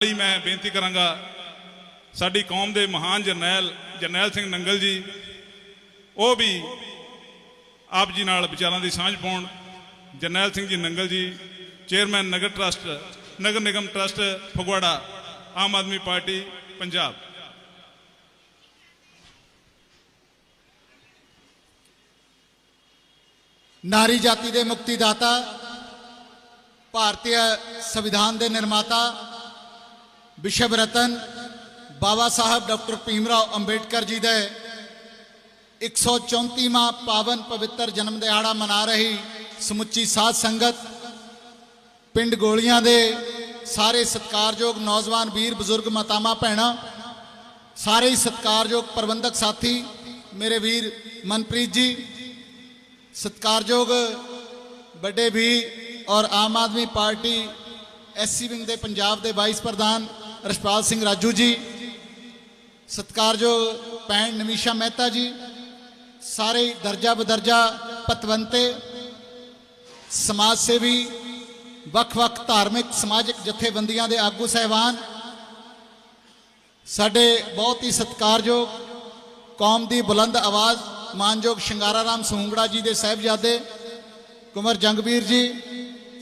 ਲਈ ਮੈਂ ਬੇਨਤੀ ਕਰਾਂਗਾ, ਸਾਡੀ ਕੌਮ ਦੇ ਮਹਾਨ ਜਰਨੈਲ ਜਰਨੈਲ ਸਿੰਘ ਨੰਗਲ ਜੀ, ਉਹ ਵੀ ਆਪ ਜੀ ਨਾਲ ਵਿਚਾਰਾਂ ਦੀ ਸਾਂਝ ਪਾਉਣ, ਜਰਨੈਲ ਸਿੰਘ ਜੀ ਨੰਗਲ ਜੀ, ਚੇਅਰਮੈਨ ਨਗਰ ਟਰਸਟ, ਨਗਰ ਨਿਗਮ ਟਰਸਟ, ਫਗਵਾੜਾ, ਆਮ ਆਦਮੀ ਪਾਰਟੀ, ਪੰਜਾਬ। ਨਾਰੀ ਜਾਤੀ ਦੇ ਮੁਕਤੀਦਾਤਾ ਭਾਰਤੀ ਸੰਵਿਧਾਨ ਦੇ ਨਿਰਮਾਤਾ ਵਿਸ਼ਵ ਰਤਨ ਬਾਬਾ ਸਾਹਿਬ ਡਾਕਟਰ ਭੀਮਰਾਓ ਅੰਬੇਡਕਰ ਜੀ ਦੇ 134ਵਾਂ ਪਾਵਨ ਪਵਿੱਤਰ ਜਨਮ ਦਿਹਾੜਾ ਮਨਾ ਰਹੀ ਸਮੁੱਚੀ ਸਾਧ ਸੰਗਤ, ਪਿੰਡ ਗੋਲੀਆਂ ਦੇ ਸਾਰੇ ਸਤਿਕਾਰਯੋਗ ਨੌਜਵਾਨ ਵੀਰ, ਬਜ਼ੁਰਗ, ਮਾਤਾਵਾਂ, ਭੈਣਾਂ, ਸਾਰੇ ਹੀ ਸਤਿਕਾਰਯੋਗ ਪ੍ਰਬੰਧਕ ਸਾਥੀ, ਮੇਰੇ ਵੀਰ ਮਨਪ੍ਰੀਤ ਜੀ, ਸਤਿਕਾਰਯੋਗ ਵੱਡੇ ਵੀ ਔਰ Aam Aadmi Party SC wing ਦੇ ਪੰਜਾਬ ਦੇ ਵਾਈਸ ਪ੍ਰਧਾਨ ਰਸ਼ਪਾਲ ਸਿੰਘ ਰਾਜੂ ਜੀ, ਸਤਿਕਾਰਯੋਗ ਭੈਣ ਨਮੀਸ਼ਾ ਮਹਿਤਾ ਜੀ, ਸਾਰੇ ਦਰਜਾ ਬਦਰਜਾ ਪਤਵੰਤੇ ਸਮਾਜ ਸੇਵੀ ਵੱਖ-ਵੱਖ ਧਾਰਮਿਕ, ਸਮਾਜਿਕ ਜਥੇਬੰਦੀਆਂ ਦੇ ਆਗੂ ਸਹਿਬਾਨ, ਸਾਡੇ ਬਹੁਤ ਹੀ ਸਤਿਕਾਰਯੋਗ, ਕੌਮ ਦੀ ਬੁਲੰਦ ਆਵਾਜ਼, ਮਾਨਯੋਗ ਸ਼ਿੰਗਾਰਾ ਰਾਮ ਸੂੰਗੜਾ ਜੀ ਦੇ ਸਾਹਿਬਜ਼ਾਦੇ, ਕੁਮਰ ਜੰਗਵੀਰ ਜੀ,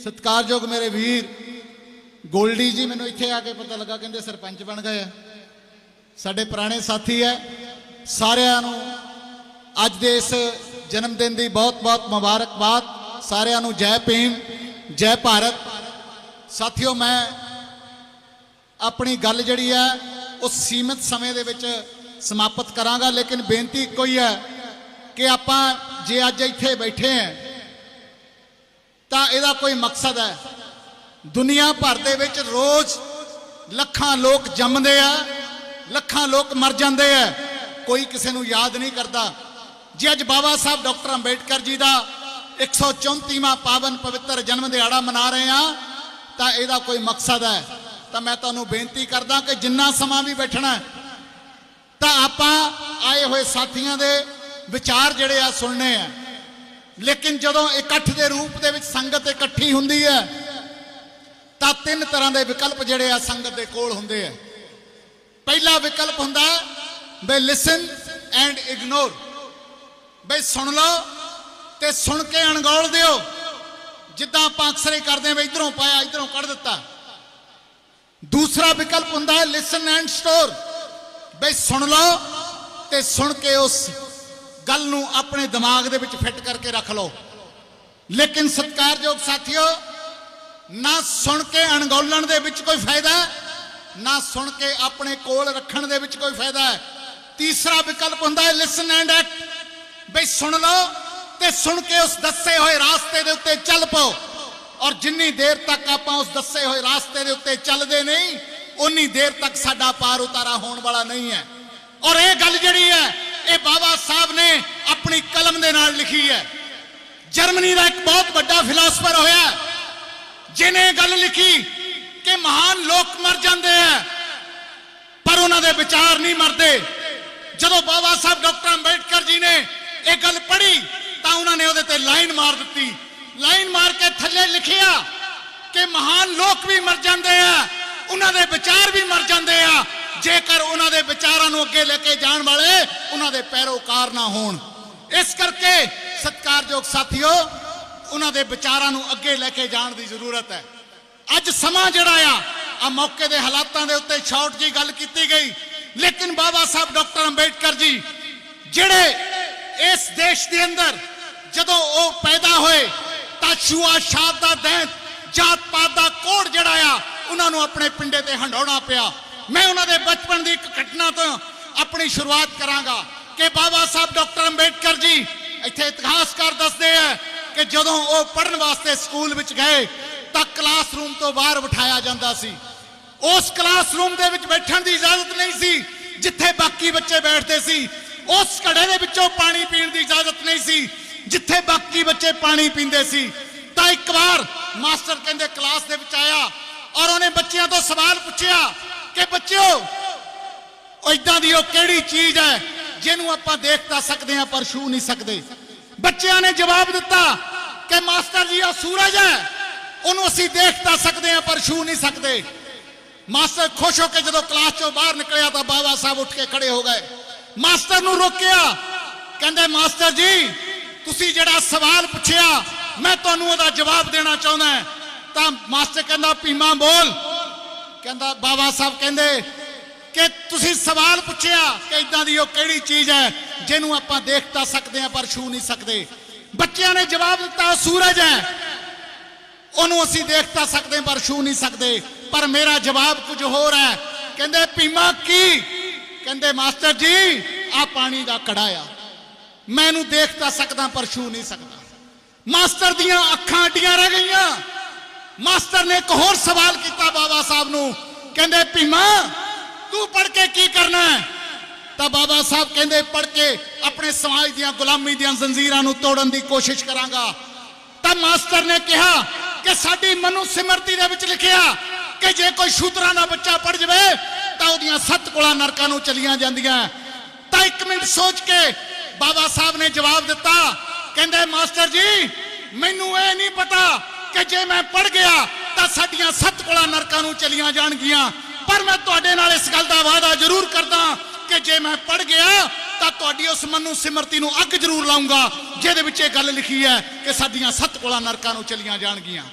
ਸਤਿਕਾਰਯੋਗ ਮੇਰੇ ਵੀਰ ਗੋਲਡੀ ਜੀ ਮੈਨੂੰ ਇੱਥੇ ਆ ਕੇ ਪਤਾ ਲੱਗਾ, ਕਹਿੰਦੇ ਸਰਪੰਚ ਬਣ ਗਏ ਆ। ਸਾਡੇ ਪੁਰਾਣੇ ਸਾਥੀ ਹੈ ਸਾਰਿਆਂ ਨੂੰ ਅੱਜ ਦੇ ਇਸ ਜਨਮ ਦਿਨ ਦੀ ਬਹੁਤ-ਬਹੁਤ ਮੁਬਾਰਕਬਾਦ। ਸਾਰਿਆਂ ਨੂੰ ਜੈ ਭੀਮ, ਜੈ ਭਾਰਤ। ਸਾਥੀਓ, ਮੈਂ ਆਪਣੀ ਗੱਲ ਜਿਹੜੀ ਹੈ ਉਹ ਸੀਮਿਤ ਸਮੇਂ ਦੇ ਵਿੱਚ ਸਮਾਪਤ ਕਰਾਂਗਾ, ਲੇਕਿਨ ਬੇਨਤੀ ਇੱਕੋ ਹੀ ਹੈ ਕਿ ਆਪਾਂ ਜੇ ਅੱਜ ਇੱਥੇ ਬੈਠੇ ਹਾਂ ਤਾਂ ਇਹਦਾ ਕੋਈ ਮਕਸਦ ਹੈ। ਦੁਨੀਆ ਭਰ ਦੇ ਵਿੱਚ ਰੋਜ਼ ਲੱਖਾਂ ਲੋਕ ਜੰਮਦੇ ਆ, ਲੱਖਾਂ ਲੋਕ ਮਰ ਜਾਂਦੇ ਆ। ਕੋਈ ਕਿਸੇ ਨੂੰ ਯਾਦ ਨਹੀਂ ਕਰਦਾ। ਜੇ, ਅੱਜ ਬਾਬਾ ਸਾਹਿਬ ਡਾਕਟਰ ਅੰਬੇਡਕਰ ਜੀ ਦਾ 134ਵਾਂ ਪਾਵਨ ਪਵਿੱਤਰ ਜਨਮ ਦਿਹਾੜਾ ਮਨਾ ਰਹੇ ਆ, ਤਾਂ ਇਹਦਾ ਕੋਈ ਮਕਸਦ ਹੈ। ਤਾਂ ਮੈਂ ਤੁਹਾਨੂੰ ਬੇਨਤੀ ਕਰਦਾ ਕਿ ਜਿੰਨਾ ਸਮਾਂ ਵੀ ਬੈਠਣਾ ਤਾਂ ਆਪਾਂ ਆਏ ਹੋਏ ਸਾਥੀਆਂ ਦੇ ਵਿਚਾਰ ਜਿਹੜੇ ਆ ਸੁਣਨੇ ਆ। ਲੇਕਿਨ ਜਦੋਂ ਇਕੱਠ ਦੇ ਰੂਪ ਦੇ ਵਿੱਚ ਸੰਗਤ ਇਕੱਠੀ ਹੁੰਦੀ ਹੈ ਤਾਂ ਤਿੰਨ ਤਰ੍ਹਾਂ ਦੇ ਵਿਕਲਪ ਜਿਹੜੇ ਆ ਸੰਗਤ ਦੇ ਕੋਲ ਹੁੰਦੇ ਆ। ਪਹਿਲਾ ਵਿਕਲਪ ਹੁੰਦਾ ਬਈ ਲਿਸਨ ਐਂਡ ਇਗਨੋਰ ਬਈ ਸੁਣ ਲਓ ਤੇ ਸੁਣ ਕੇ ਅਣਗੌਲ ਦਿਓ। ਜਿੱਦਾਂ ਆਪਾਂ ਅਕਸਰੇ ਕਰਦੇ ਆ ਵੀ ਇਧਰੋਂ ਪਾਇਆ, ਇਧਰੋਂ ਕੱਢ ਦਿੱਤਾ। ਦੂਸਰਾ ਵਿਕਲਪ ਹੁੰਦਾ ਹੈ ਲਿਸਨ ਐਂਡ ਸਟੋਰ ਬਈ ਸੁਣ ਲਓ ਤੇ ਸੁਣ ਕੇ ਉਸ ਗੱਲ ਨੂੰ ਆਪਣੇ ਦਿਮਾਗ ਦੇ ਵਿੱਚ ਫਿੱਟ ਕਰਕੇ ਰੱਖ ਲਓ। ਲੇਕਿਨ ਸਤਿਕਾਰਯੋਗ ਸਾਥੀਓ ਨਾ ਸੁਣ ਕੇ ਅਣਗੌਲਣ ਦੇ ਵਿੱਚ ਕੋਈ ਫਾਇਦਾ ਨਾ ਸੁਣ ਕੇ ਆਪਣੇ ਕੋਲ ਰੱਖਣ ਦੇ ਵਿੱਚ ਕੋਈ ਫਾਇਦਾ ਹੈ। ਤੀਸਰਾ ਵਿਕਲਪ ਹੁੰਦਾ ਹੈ ਲਿਸਨ ਐਂਡ ਐਕਟ ਬਈ ਸੁਣ ਲਓ ਤੇ ਸੁਣ ਕੇ ਉਸ ਦੱਸੇ ਹੋਏ ਰਾਸਤੇ ਦੇ ਉੱਤੇ ਚੱਲ ਪਾਓ। ਔਰ ਜਿੰਨੀ ਦੇਰ ਤੱਕ ਆਪਾਂ ਉਸ ਦੱਸੇ ਹੋਏ ਰਾਸਤੇ ਦੇ ਉੱਤੇ ਚੱਲਦੇ ਨਹੀਂ ਉਨੀ ਦੇਰ ਤੱਕ ਸਾਡਾ ਪਾਰ ਉਤਾਰਾ ਹੋਣ ਵਾਲਾ ਨਹੀਂ ਹੈ। ਔਰ ਇਹ ਗੱਲ ਜਿਹੜੀ ਹੈ, ਇਹ ਬਾਬਾ ਸਾਹਿਬ ਨੇ ਆਪਣੀ ਕਲਮ ਦੇ ਨਾਲ ਲਿਖੀ ਹੈ। ਜਰਮਨੀ ਦਾ ਇੱਕ ਬਹੁਤ ਵੱਡਾ ਫਿਲਾਸਫਰ ਹੋਇਆ। ਜਿਨੇ ਗੱਲ ਲਿਖੀ ਕਿ ਮਹਾਨ ਲੋਕ ਮਰ ਜਾਂਦੇ ਆ, ਪਰ ਉਹਨਾਂ ਦੇ ਵਿਚਾਰ ਨਹੀਂ ਮਰਦੇ। ਜਦੋਂ ਬਾਬਾ ਸਾਹਿਬ ਡਾਕਟਰ ਅੰਬੇਡਕਰ ਜੀ ਨੇ ਇਹ ਗੱਲ ਪੜ੍ਹੀ, ਤਾਂ ਉਹਨਾਂ ਨੇ ਉਹਦੇ ਤੇ ਲਾਈਨ ਮਾਰ ਦਿੱਤੀ। ਲਾਈਨ ਮਾਰ ਕੇ ਥੱਲੇ ਲਿਖਿਆ ਕਿ ਮਹਾਨ ਲੋਕ ਵੀ ਮਰ ਜਾਂਦੇ ਆ, ਉਹਨਾਂ ਦੇ ਵਿਚਾਰ ਵੀ ਮਰ ਜਾਂਦੇ ਆ। ਜੇਕਰ ਉਹਨਾਂ ਦੇ ਵਿਚਾਰਾਂ ਨੂੰ ਅੱਗੇ ਲੈ ਕੇ ਜਾਣ ਵਾਲੇ ਉਹਨਾਂ ਦੇ ਪੈਰੋਕਾਰ ਨਾ ਹੋਣ। ਇਸ ਕਰਕੇ ਸਤਿਕਾਰਯੋਗ ਸਾਥੀਓ ਉਹਨਾਂ ਦੇ ਵਿਚਾਰਾਂ ਨੂੰ ਅੱਗੇ ਲੈ ਕੇ ਜਾਣ ਦੀ ਜ਼ਰੂਰਤ ਹੈ। ਅੱਜ ਸਮਾਂ ਜਿਹੜਾ ਆ ਆ ਮੌਕੇ ਦੇ ਹਾਲਾਤਾਂ ਦੇ ਉੱਤੇ ਸ਼ਾਰਟ ਜੀ ਗੱਲ ਕੀਤੀ ਗਈ। ਲੇਕਿਨ ਬਾਬਾ ਸਾਹਿਬ ਡਾਕਟਰ ਅੰਬੇਡਕਰ ਜੀ, ਜਿਹੜੇ ਇਸ ਦੇਸ਼ ਦੇ ਅੰਦਰ ਜਦੋਂ ਉਹ ਪੈਦਾ ਹੋਏ, ਤਾਂ ਛੂਆ ਸ਼ਾਦ ਦਾ ਦੈਂਤ ਜਾਤ ਪਾਤ ਦਾ ਕੋੜ ਜਿਹੜਾ ਆ, ਉਹਨਾਂ ਨੂੰ ਆਪਣੇ ਪਿੰਡੇ ਤੇ ਹੰਡਾਉਣਾ ਪਿਆ। ਮੈਂ ਉਹਨਾਂ ਦੇ ਬਚਪਨ ਦੀ ਇੱਕ ਘਟਨਾ ਤੋਂ ਆਪਣੀ ਸ਼ੁਰੂਆਤ ਕਰਾਂਗਾ ਕਿ ਬਾਬਾ ਸਾਹਿਬ ਡਾਕਟਰ ਅੰਬੇਡਕਰ ਜੀ ਇੱਥੇ ਇਤਿਹਾਸਕਾਰ ਦੱਸਦੇ ਆ ਕਿ ਜਦੋਂ ਉਹ ਪੜਨ ਵਾਸਤੇ ਸਕੂਲ ਵਿੱਚ ਗਏ, ਤਾਂ ਕਲਾਸਰੂਮ ਤੋਂ ਬਾਹਰ ਬਿਠਾਇਆ ਜਾਂਦਾ ਸੀ। ਉਸ ਕਲਾਸਰੂਮ ਦੇ ਵਿੱਚ ਬੈਠਣ ਦੀ ਇਜਾਜ਼ਤ ਨਹੀਂ ਸੀ, ਜਿੱਥੇ ਬਾਕੀ ਬੱਚੇ ਬੈਠਦੇ ਸੀ। ਉਸ ਘੜੇ ਦੇ ਵਿੱਚੋਂ ਪਾਣੀ ਪੀਣ ਦੀ ਇਜਾਜ਼ਤ ਨਹੀਂ ਸੀ, ਜਿੱਥੇ ਬਾਕੀ ਬੱਚੇ ਪਾਣੀ ਪੀਂਦੇ ਸੀ। ਤਾਂ ਇੱਕ ਵਾਰ ਮਾਸਟਰ ਕਹਿੰਦੇ ਕਲਾਸ ਦੇ ਵਿੱਚ ਆਇਆ ਔਰ ਉਹਨੇ ਬੱਚਿਆਂ ਤੋਂ ਸਵਾਲ ਪੁੱਛਿਆ ਕਿ ਬੱਚਿਓ, ਉਹ ਇਦਾਂ ਦੀ ਉਹ ਕਿਹੜੀ ਚੀਜ਼ ਹੈ, ਜਿਹਨੂੰ ਆਪਾਂ ਦੇਖ ਤਾਂ ਸਕਦੇ ਹਾਂ ਪਰ ਛੂ ਨਹੀਂ ਸਕਦੇ। ਬੱਚਿਆਂ ਨੇ ਜਵਾਬ ਦਿੱਤਾ ਕਿ ਮਾਸਟਰ ਜੀ ਉਹ ਸੂਰਜ ਹੈ। ਉਹਨੂੰ ਅਸੀਂ ਦੇਖ ਤਾਂ ਸਕਦੇ ਹਾਂ, ਪਰ ਛੂ ਨਹੀਂ ਸਕਦੇ। ਮਾਸਟਰ ਖੁਸ਼ ਹੋ ਕੇ ਜਦੋਂ ਕਲਾਸ ਚੋਂ ਬਾਹਰ ਨਿਕਲਿਆ ਤਾਂ ਬਾਬਾ ਸਾਹਿਬ ਉੱਠ ਕੇ ਖੜੇ ਹੋ ਗਏ। ਮਾਸਟਰ ਨੂੰ ਰੋਕਿਆ। ਕਹਿੰਦੇ, ਮਾਸਟਰ ਜੀ, ਤੁਸੀਂ ਜਿਹੜਾ ਸਵਾਲ ਪੁੱਛਿਆ, ਮੈਂ ਤੁਹਾਨੂੰ ਉਹਦਾ ਜਵਾਬ ਦੇਣਾ ਚਾਹੁੰਦਾ ਤਾਂ ਮਾਸਟਰ ਕਹਿੰਦਾ, ਭੀਮਾ ਬੋਲ। ਕਹਿੰਦਾ, ਬਾਬਾ ਸਾਹਿਬ ਕਹਿੰਦੇ ਕਿ ਤੁਸੀਂ ਸਵਾਲ ਪੁੱਛਿਆ ਕਿ ਇਦਾਂ ਦੀ ਉਹ ਕਿਹੜੀ ਚੀਜ਼ ਹੈ ਜਿਹਨੂੰ ਆਪਾਂ ਦੇਖ ਤਾਂ ਸਕਦੇ ਹਾਂ ਪਰ ਛੂ ਨਹੀਂ ਸਕਦੇ। ਬੱਚਿਆਂ ਨੇ ਜਵਾਬ ਦਿੱਤਾ, ਸੂਰਜ ਹੈ। ਉਹਨੂੰ ਅਸੀਂ ਦੇਖ ਤਾਂ ਸਕਦੇ ਹਾਂ ਪਰ ਛੂ ਨਹੀਂ ਸਕਦੇ। ਪਰ ਮੇਰਾ ਜਵਾਬ ਕੁਝ ਹੋਰ ਹੈ। ਕਹਿੰਦੇ, ਭੀਮਾ ਕੀ? ਕਹਿੰਦੇ, ਮਾਸਟਰ ਜੀ ਆ ਪਾਣੀ ਦਾ ਕੜਾ ਆ। ਮੈਂ ਇਹਨੂੰ ਦੇਖ ਤਾਂ ਸਕਦਾ ਪਰ ਛੂ ਨਹੀਂ ਸਕਦਾ। ਮਾਸਟਰ ਦੀਆਂ ਅੱਖਾਂ ਅੱਡੀਆਂ ਰਹਿ ਗਈਆਂ। ਮਾਸਟਰ ਨੇ ਇੱਕ ਹੋਰ ਸਵਾਲ ਕੀਤਾ ਬਾਬਾ ਸਾਹਿਬ ਨੂੰ। ਕਹਿੰਦੇ, ਭੀਮਾ ਤੂੰ ਪੜ ਕੇ ਕੀ ਕਰਨਾ ਹੈ? ਤਾਂ ਬਾਬਾ ਸਾਹਿਬ ਕਹਿੰਦੇ ਪੜ ਕੇ ਆਪਣੇ ਸਮਾਜ ਦੀਆਂ ਗੁਲਾਮੀ ਦੀਆਂ ਜ਼ੰਜੀਰਾਂ ਨੂੰ ਤੋੜਨ ਦੀ ਕੋਸ਼ਿਸ਼ ਕਰਾਂਗਾ। ਤਾਂ ਮਾਸਟਰ ਨੇ ਕਿਹਾ ਕਿ ਸਾਡੀ ਮਨੁ ਸਿਮਰਤੀ ਦੇ ਵਿੱਚ ਲਿਖਿਆ ਕਿ ਜੇ ਕੋਈ ਸ਼ੂਦਰਾਂ ਦਾ ਬੱਚਾ ਪੜ ਜਾਵੇ, ਤਾਂ ਉਹਦੀਆਂ ਸੱਤ ਕੋਲਾਂ ਨਰਕਾਂ ਨੂੰ ਚਲੀਆਂ ਜਾਂਦੀਆਂ। ਤਾਂ ਇੱਕ ਮਿੰਟ ਸੋਚ ਕੇ ਬਾਬਾ ਸਾਹਿਬ ਨੇ ਜਵਾਬ ਦਿੱਤਾ। ਕਹਿੰਦੇ, ਮਾਸਟਰ ਜੀ, ਮੈਨੂੰ ਇਹ ਨਹੀਂ ਪਤਾ ਕਿ ਜੇ ਮੈਂ ਪੜ ਗਿਆ, ਤਾਂ ਸਾਡੀਆਂ ਸੱਤ ਕੋਲਾਂ ਨਰਕਾਂ ਨੂੰ ਚਲੀਆਂ ਜਾਣਗੀਆਂ। ਪਰ ਮੈਂ ਤੁਹਾਡੇ ਨਾਲ ਇਸ ਗੱਲ ਦਾ ਵਾਅਦਾ ਜ਼ਰੂਰ ਕਰਦਾ ਕਿ ਜੇ ਮੈਂ ਪੜ ਗਿਆ ਤਾਂ ਤੁਹਾਡੀ ਉਸ ਮਨ ਨੂੰ ਸਿਮਰਤੀ ਨੂੰ ਅੱਗ ਜ਼ਰੂਰ ਲਾਉਂਗਾ ਜਿਹਦੇ ਵਿੱਚ ਇਹ ਗੱਲ ਲਿਖੀ ਹੈ ਕਿ ਸਾਡੀਆਂ ਸੱਤ ਕੋਲਾਂ ਨਰਕਾਂ ਨੂੰ ਚਲੀਆਂ ਜਾਣਗੀਆਂ।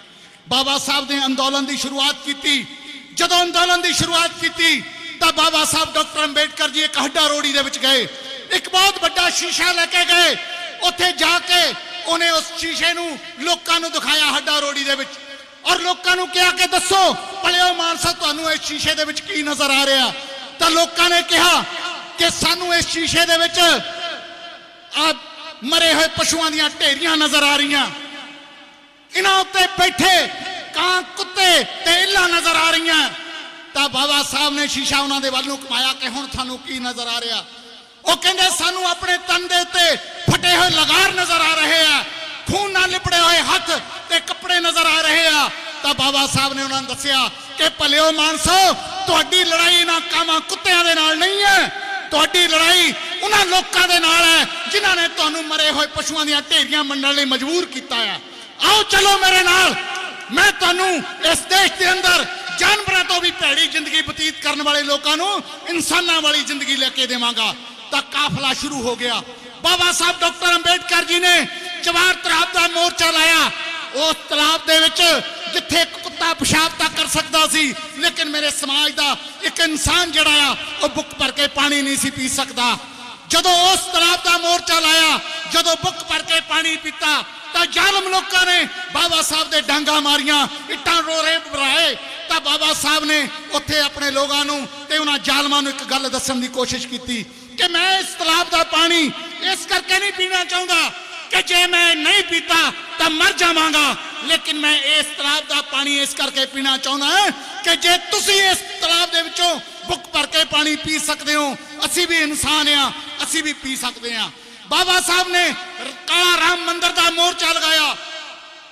ਬਾਬਾ ਸਾਹਿਬ ਨੇ ਅੰਦੋਲਨ ਦੀ ਸ਼ੁਰੂਆਤ ਕੀਤੀ। ਜਦੋਂ ਅੰਦੋਲਨ ਦੀ ਸ਼ੁਰੂਆਤ ਕੀਤੀ, ਤਾਂ ਬਾਬਾ ਸਾਹਿਬ ਡਾਕਟਰ ਅੰਬੇਡਕਰ ਜੀ ਇੱਕ ਹੱਡਾ ਰੋੜੀ ਦੇ ਵਿੱਚ ਗਏ। ਇੱਕ ਬਹੁਤ ਵੱਡਾ ਸ਼ੀਸ਼ਾ ਲੈ ਕੇ ਗਏ। ਉੱਥੇ ਜਾ ਕੇ ਉਹਨੇ ਉਸ ਸ਼ੀਸ਼ੇ ਨੂੰ ਲੋਕਾਂ ਨੂੰ ਦਿਖਾਇਆ ਹੱਡਾ ਰੋੜੀ ਦੇ ਵਿੱਚ। ਔਰ ਲੋਕਾਂ ਨੂੰ ਕਿਹਾ ਕਿ ਦੱਸੋ, ਭਲਿਓ ਮਾਨਸਾ ਤੁਹਾਨੂੰ ਇਸ ਸ਼ੀਸ਼ੇ ਦੇ ਵਿੱਚ ਕੀ ਨਜ਼ਰ ਆ ਰਿਹਾ? ਤਾਂ ਲੋਕਾਂ ਨੇ ਕਿਹਾ ਕਿ ਸਾਨੂੰ ਇਸ ਸ਼ੀਸ਼ੇ ਦੇ ਵਿੱਚ ਆ ਮਰੇ ਹੋਏ ਪਸ਼ੂਆਂ ਦੀਆਂ ਢੇਰੀਆਂ ਨਜ਼ਰ ਆ ਰਹੀਆਂ। ਇਹਨਾਂ ਉੱਤੇ ਬੈਠੇ ਕਾਂ, ਕੁੱਤੇ ਤੇ ਇੱਲਾਂ ਨਜ਼ਰ ਆ ਰਹੀਆਂ। ਤਾਂ ਬਾਬਾ ਸਾਹਿਬ ਨੇ ਸ਼ੀਸ਼ਾ ਉਹਨਾਂ ਦੇ ਵੱਲ ਨੂੰ ਕਮਾਇਆ ਕਿ ਹੁਣ ਤੁਹਾਨੂੰ ਕੀ ਨਜ਼ਰ ਆ ਰਿਹਾ? ਉਹ ਕਹਿੰਦੇ, ਸਾਨੂੰ ਆਪਣੇ ਤਨ ਦੇ ਉੱਤੇ ਫਟੇ ਹੋਏ ਲਗਾਰ ਨਜ਼ਰ ਆ ਰਹੇ ਆ। ਖੂਨ ਨਾਲ ਲਿਪੜੇ ਹੋਏ ਹੱਥ ਤੇ ਕੱਪੜੇ ਨਜ਼ਰ ਆ ਰਹੇ ਆ, ਤਾਂ ਬਾਬਾ ਸਾਹਿਬ ਨੇ ਉਹਨਾਂ ਨੂੰ ਦੱਸਿਆ ਕਿ ਭਲਿਓ ਮਾਨਸੋ, ਤੁਹਾਡੀ ਲੜਾਈ ਨਾ ਕਾਮਾਂ ਕੁੱਤਿਆਂ ਦੇ ਨਾਲ ਨਹੀਂ ਹੈ। ਤੁਹਾਡੀ ਲੜਾਈ ਉਹਨਾਂ ਲੋਕਾਂ ਦੇ ਨਾਲ ਹੈ, ਜਿਨ੍ਹਾਂ ਨੇ ਤੁਹਾਨੂੰ ਮਰੇ ਹੋਏ ਪਸ਼ੂਆਂ ਦੀਆਂ ਢੇਰੀਆਂ ਮੰਡਣ ਲਈ ਮਜਬੂਰ ਕੀਤਾ ਹੈ। ਆਓ ਚਲੋ ਮੇਰੇ ਨਾਲ, ਮੈਂ ਤੁਹਾਨੂੰ ਇਸ ਦੇਸ਼ ਦੇ ਅੰਦਰ ਜਾਨਵਰਾਂ ਤੋਂ ਵੀ ਭੈੜੀ ਜ਼ਿੰਦਗੀ ਬਤੀਤ ਕਰਨ ਵਾਲੇ ਲੋਕਾਂ ਨੂੰ ਇਨਸਾਨਾਂ ਵਾਲੀ ਜ਼ਿੰਦਗੀ ਲੈ ਕੇ ਦੇਵਾਂਗਾ। ਤਾਂ ਕਾਫਲਾ ਸ਼ੁਰੂ ਹੋ ਗਿਆ। ਬਾਬਾ ਸਾਹਿਬ, ਡਾਕਟਰ ਅੰਬੇਡਕਰ ਜੀ ਨੇ ਜਵਾਰ ਤਲਾਬ ਦਾ ਮੋਰਚਾ ਲਾਇਆ, ਉਸ ਤਲਾਬ ਦੇ ਵਿੱਚ ਜਿੱਥੇ ਇੱਕ ਕੁੱਤਾ ਪਿਸ਼ਾਬ ਤਾਂ ਕਰ ਸਕਦਾ ਸੀ, ਲੇਕਿਨ ਮੇਰੇ ਸਮਾਜ ਦਾ ਇੱਕ ਇਨਸਾਨ ਜਿਹੜਾ ਆ, ਉਹ ਬੁੱਕ ਭਰ ਕੇ ਪਾਣੀ ਨਹੀਂ ਸੀ ਪੀ ਸਕਦਾ। ਜਦੋਂ ਉਸ ਤਲਾਬ ਦਾ ਮੋਰਚਾ ਲਾਇਆ, ਜਦੋਂ ਬੁੱਕ ਭਰ ਕੇ ਪਾਣੀ ਪੀਤਾ, ਤਾਂ ਜ਼ਾਲਮ ਲੋਕਾਂ ਨੇ ਬਾਬਾ ਸਾਹਿਬ ਦੇ ਡਾਂਗਾ ਮਾਰੀਆਂ, ਇੱਟਾਂ ਰੋਰੇ ਭਰਾਏ। ਤਾਂ ਬਾਬਾ ਸਾਹਿਬ ਨੇ ਉੱਥੇ ਆਪਣੇ ਲੋਕਾਂ ਨੂੰ ਤੇ ਉਹਨਾਂ ਜ਼ਾਲਮਾਂ ਨੂੰ ਇੱਕ ਗੱਲ ਦੱਸਣ ਦੀ ਕੋਸ਼ਿਸ਼ ਕੀਤੀ ਕਿ ਮੈਂ ਇਸ ਤਲਾਬ ਦਾ ਪਾਣੀ ਇਸ ਕਰਕੇ ਨਹੀਂ ਪੀਣਾ ਚਾਹੁੰਦਾ ਕਿ ਜੇ ਮੈਂ ਨਹੀਂ ਪੀਤਾ ਤਾਂ ਮਰ ਜਾਵਾਂਗਾ। ਲੇਕਿਨ ਮੈਂ ਇਸ ਤਲਾਬ ਦਾ ਪਾਣੀ ਇਸ ਕਰਕੇ ਪੀਣਾ ਚਾਹੁੰਦਾ ਕਿ ਜੇ ਤੁਸੀਂ ਇਸ ਤਲਾਬ ਦੇ ਵਿੱਚੋਂ ਬੁੱਕ ਭਰ ਕੇ ਪਾਣੀ ਪੀ ਸਕਦੇ ਹੋ, ਅਸੀਂ ਵੀ ਇਨਸਾਨ ਆ ਅਸੀਂ ਵੀ ਪੀ ਸਕਦੇ ਆ ਬਾਬਾ ਸਾਹਿਬ ਨੇ ਕਾਲਾ ਰਾਮ ਮੰਦਿਰ ਦਾ ਮੋਰਚਾ ਲਗਾਇਆ।